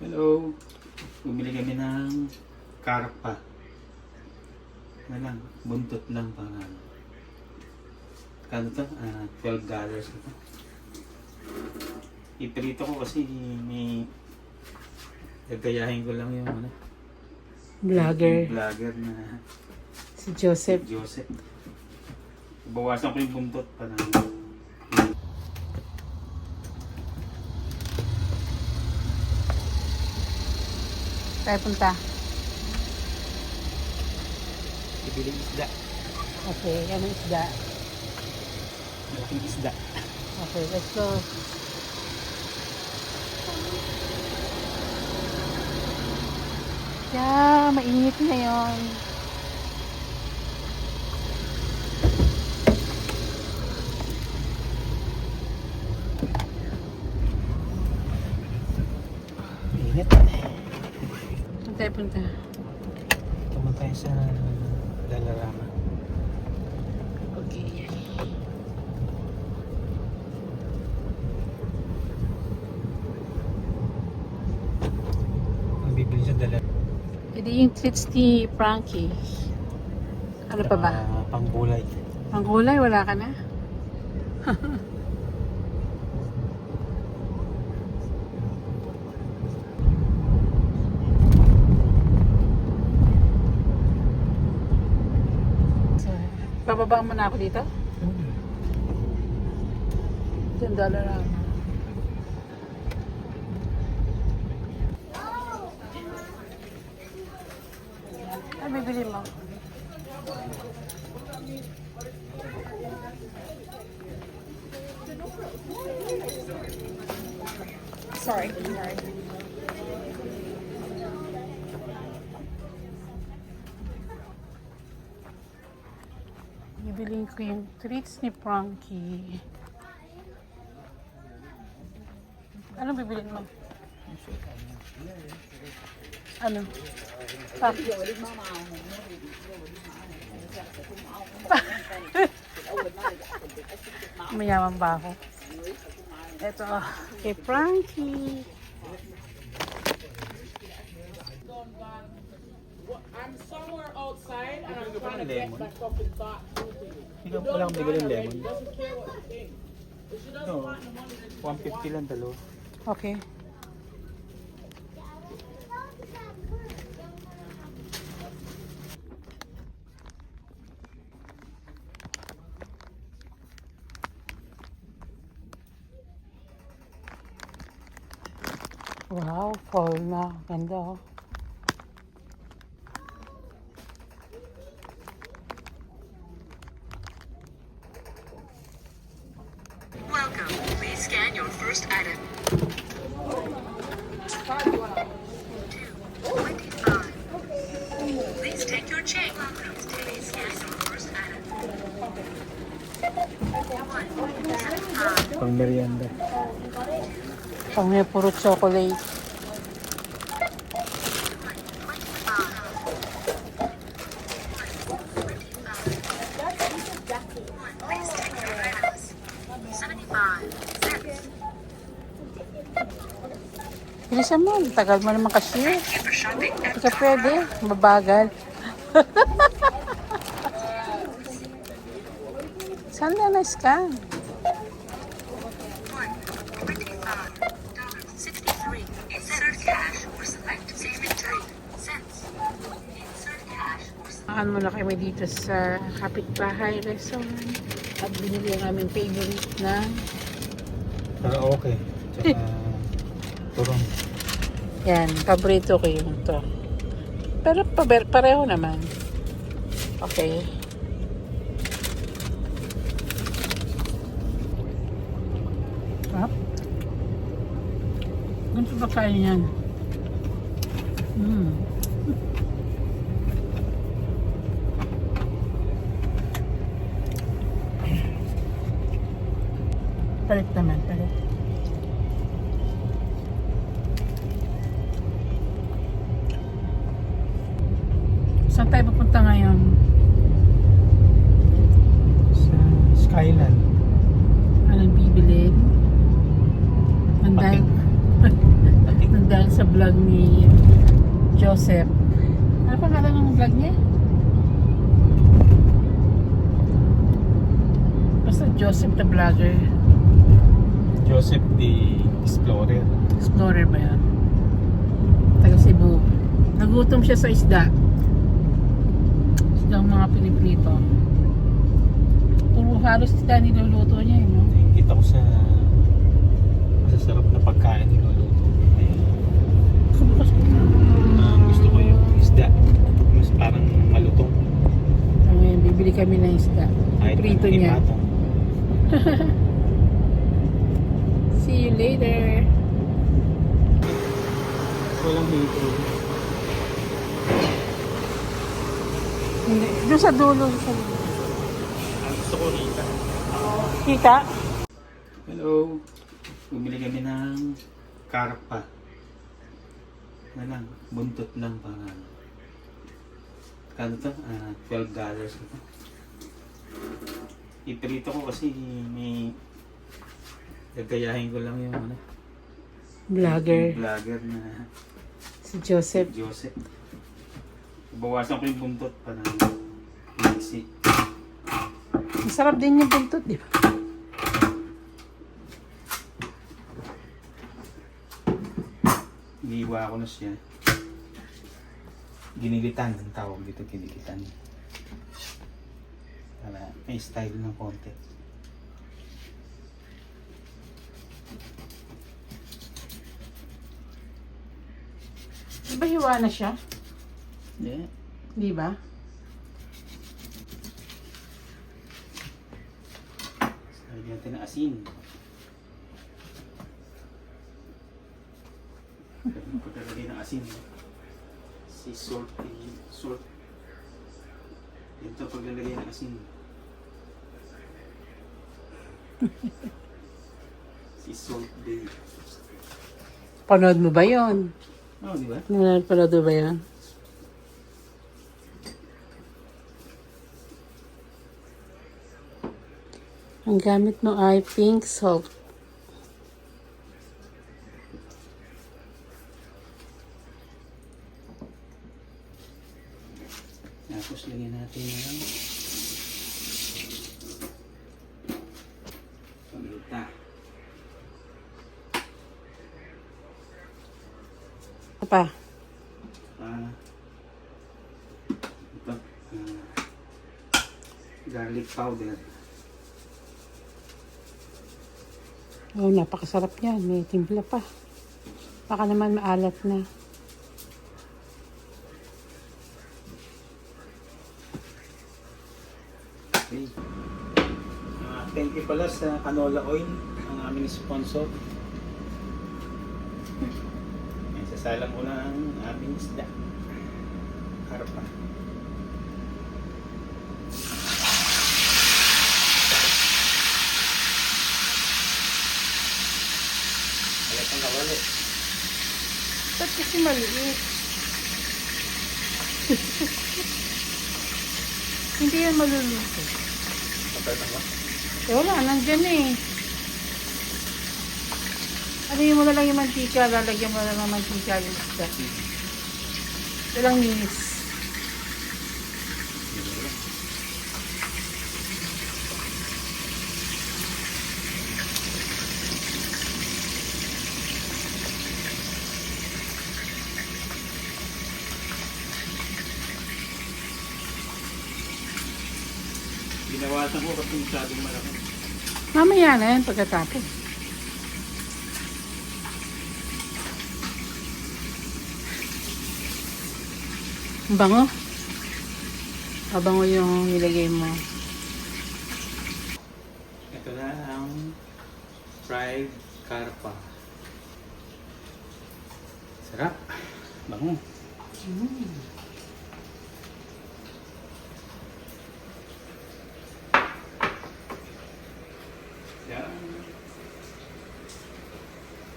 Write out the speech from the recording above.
Hello. Bumili kami ng karpa. Ano lang, buntot lang pang ano. Kano to? Ah, 12 dollars ito. Iprito ko kasi may gagayahin ko lang yung ano, Vlogger. yung vlogger na Si Joseph. Joseph. Bawasan ko yung buntot para Tayo punta. ibili isda. Okay, ano isda? Malaking isda. Okay, let's go. Yeah, mainit ngayon. Tayo punta? Tumunta tayo sa Dalarama. Okay. Ang bibili sa Dalarama. Yung treats ni Frankie. Ano pa ba? Ah, panggulay. Ang kulay, wala ka na? bababa mo na ako dito? Ten dollar lang. Ano bibili mo? Sorry. Sorry. Bibiliin ko yung treats ni Frankie. Anong bibiliin mo? Ano? Pak. Mayaman ba ako? Ito, kay Frankie. I'm somewhere outside and I'm trying to get back up and back Bigyan ko lang bigyan ng lemon. No, want the money, then she 150 lang dalawa. Okay. Wow, fall na. Ganda oh. Pang merienda. Pang may puro chocolate. Bilisan mo. Tagal mo naman at Hindi ka pwede. Mabagal. Saan na na-scan? one Maan muna kami dito sa Kapitbahay Restaurant at binili ang aming favorite na Karaoke. Tsaka turong. yan, paborito ko yung to. Pero paber, pareho naman. Okay. Sarap. Ganito ba kain yan? Mm. Palit naman, palit. Saan tayo pupunta ngayon? Sa Skyland. Anong bibilin? Nandahil, Patik. nandahil sa vlog ni Joseph. Ano pa kala ng vlog niya? Basta Joseph the vlogger. Joseph the Explorer. Explorer ba yan? Taga Cebu. Nagutom siya sa isda. Isda ang mga piniprito. Puro halos isda niluluto niya eh, no? Nakikita ko sa masasarap na pagkain niluluto. Kabukas ko. Ah, gusto ko yung isda. Mas parang malutong. Ngayon, bibili kami ng isda. Prito niya. ipatong. Hindi. Doon sa dulo. Sa dulo. Gusto ko rita. Kita? Hello. Bumili kami ng karpa. Ano lang, buntot lang para Kano to? Ah, 12 dollars ito. Iprito ko kasi may gagayahin ko lang yung ano, Vlogger. yung vlogger na Si Joseph. Joseph. Bawasan ko yung buntot para mixi. Masarap din yung buntot, di ba? Iniiwa ko na siya. Ginilitan ang tawag dito, ginilitan. Para may style ng konti. Di ba hiwa na siya? Yeah. Di ba? Lagyan natin ng asin. Pagkalagay ng asin. Si salt, eh, salt. Ito paglalagay ng asin. si salt bay. Panood mo ba yon? Oh, di ba? Nanonood mo ba yun? Ang gamit mo ay pink salt. Tapos lagyan natin ng paminta. Ano pa? Ah, ito, ah, garlic powder. Oh, napakasarap yan. May timpla pa. Baka naman maalat na. Okay. Ah, thank you pala sa canola oil, ang aming sponsor. May sasalang ko na ang aming isda. Harpa. Alat ang kawali. Ba't kasi maliit? Hindi yan maluluto. Kapatang ba? Eh, wala, nandyan eh. Ano mo na lang yung mantika, lalagyan mo na lang ng mantika yung isda. Ito lang minis. Ginawasan ko kasi masyadong malaki. Mamaya na yan pagkatapos. Ang Bango. Mabango yung nilagay mo. Ito na ang fried carpa. Sarap. Bango. Mm.